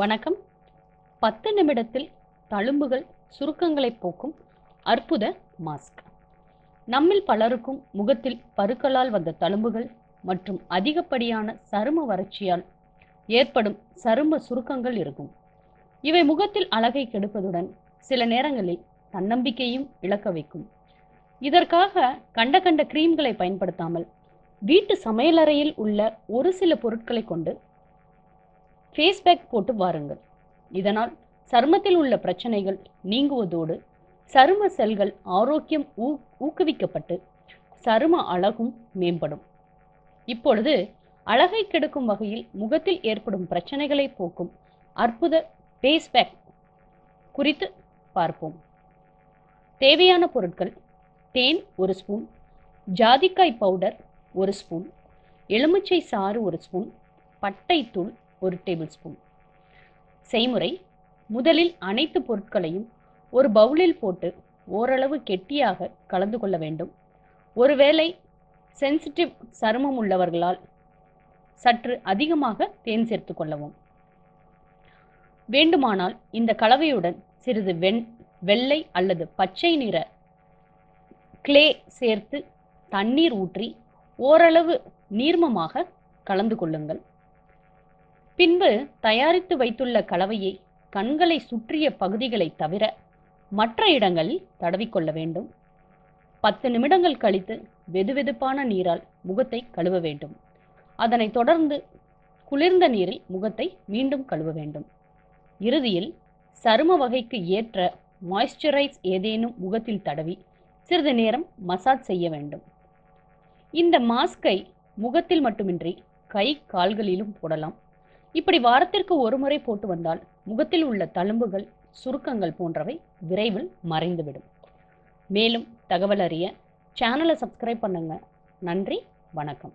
வணக்கம். பத்து நிமிடத்தில் தழும்புகள் சுருக்கங்களை போக்கும் அற்புத மாஸ்க். நம்மில் பலருக்கும் முகத்தில் பருக்களால் வந்த தழும்புகள் மற்றும் அதிகப்படியான சரும வறட்சியால் ஏற்படும் சரும சுருக்கங்கள் இருக்கும். இவை முகத்தில் அழகை கெடுப்பதுடன் சில நேரங்களில் தன்னம்பிக்கையும் இழக்க வைக்கும். இதற்காக கண்ட கண்ட கிரீம்களை பயன்படுத்தாமல் வீட்டு சமையலறையில் உள்ள ஒரு சில பொருட்களை கொண்டு ஃபேஸ் பேக் போட்டு வாருங்கள். இதனால் சருமத்தில் உள்ள பிரச்சனைகள் நீங்குவதோடு சரும செல்கள் ஆரோக்கியம் ஊ ஊக்குவிக்கப்பட்டு சரும அழகும் மேம்படும். இப்பொழுது அழகை கெடுக்கும் வகையில் முகத்தில் ஏற்படும் பிரச்சனைகளை போக்கும் அற்புத ஃபேஸ் பேக் குறித்து பார்ப்போம். தேவையான பொருட்கள் தேன் ஒரு ஸ்பூன் ஜாதிக்காய் பவுடர் ஒரு ஸ்பூன் எலுமிச்சை சாறு ஒரு ஸ்பூன் பட்டைத்தூள் ஒரு டேபிள் ஸ்பூன் செய்முறை முதலில் அனைத்து பொருட்களையும் ஒரு பவுலில் போட்டு ஓரளவு கெட்டியாக கலந்து கொள்ள வேண்டும். ஒருவேளை சென்சிட்டிவ் சருமம் உள்ளவர்களால் சற்று அதிகமாக தேன் சேர்த்து கொள்ளவும். வேண்டுமானால் இந்த கலவையுடன் சிறிது வெண் வெள்ளை அல்லது பச்சை நிற கிளே சேர்த்து தண்ணீர் ஊற்றி ஓரளவு நீர்மமாக கலந்து கொள்ளுங்கள். பின்பு தயாரித்து வைத்துள்ள கலவையை கண்களை சுற்றிய பகுதிகளை தவிர மற்ற இடங்களில் தடவிக்கொள்ள வேண்டும். பத்து நிமிடங்கள் கழித்து வெதுவெதுப்பான நீரால் முகத்தை கழுவ வேண்டும். அதனைத் தொடர்ந்து குளிர்ந்த நீரில் முகத்தை மீண்டும் கழுவ வேண்டும். இறுதியில் சரும வகைக்கு ஏற்ற மாய்ஸ்சரைஸ் ஏதேனும் முகத்தில் தடவி சிறிது நேரம் மசாஜ் செய்ய வேண்டும். இந்த மாஸ்கை முகத்தில் மட்டுமின்றி கை கால்களிலும் போடலாம். இப்படி வாரத்திற்கு ஒரு முறை போட்டு வந்தால் முகத்தில் உள்ள தழும்புகள் சுருக்கங்கள் போன்றவை விரைவில் மறைந்துவிடும். மேலும் தகவல் அறிய சேனலை சப்ஸ்கிரைப் பண்ணுங்க. நன்றி வணக்கம்.